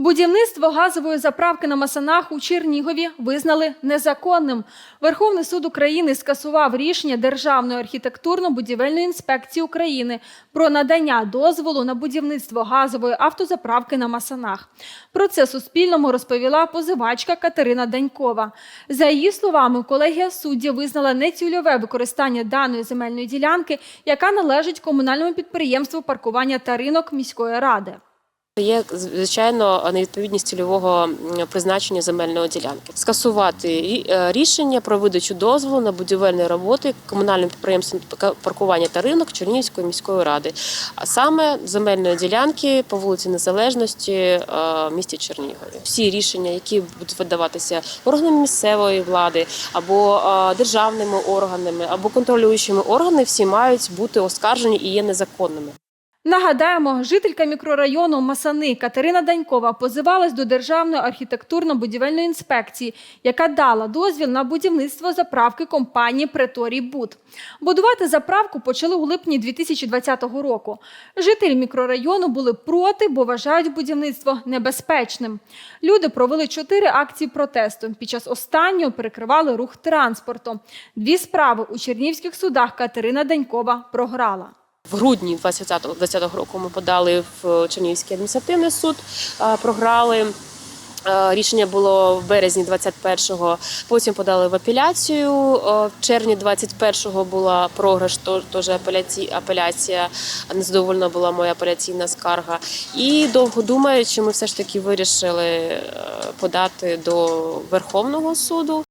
Будівництво газової заправки на Масанах у Чернігові визнали незаконним. Верховний суд України скасував рішення Державної архітектурно-будівельної інспекції України про надання дозволу на будівництво газової автозаправки на Масанах. Про це Суспільному розповіла позивачка Катерина Данькова. За її словами, колегія суддів визнала нецільове використання даної земельної ділянки, яка належить комунальному підприємству паркування та ринок міської ради. Є звичайно невідповідність цільового призначення земельної ділянки. Скасувати е, рішення про видачу дозволу на будівельні роботи комунальним підприємством паркування та ринок Чернігівської міської ради, а саме земельної ділянки по вулиці Незалежності е, в місті Чернігові. Всі рішення, які будуть видаватися органами місцевої влади або е, державними органами, або контролюючими органами, всі мають бути оскаржені і є незаконними. Нагадаємо, жителька мікрорайону Масани Катерина Данькова позивалась до Державної архітектурно-будівельної інспекції, яка дала дозвіл на будівництво заправки компанії Преторій Буд. Будувати заправку почали у липні 2020 року. Жителі мікрорайону були проти, бо вважають будівництво небезпечним. Люди провели чотири акції протесту. Під час останнього перекривали рух транспорту. Дві справи у чернівських судах Катерина Данькова програла. В грудні 2020 року ми подали в Чернігівський адміністративний суд, програли. Рішення було в березні 21-го, потім подали в апеляцію. В червні 21-го була програш, теж апеляція. Незадоволена була моя апеляційна скарга. І довго думаючи, ми все ж таки вирішили подати до Верховного суду.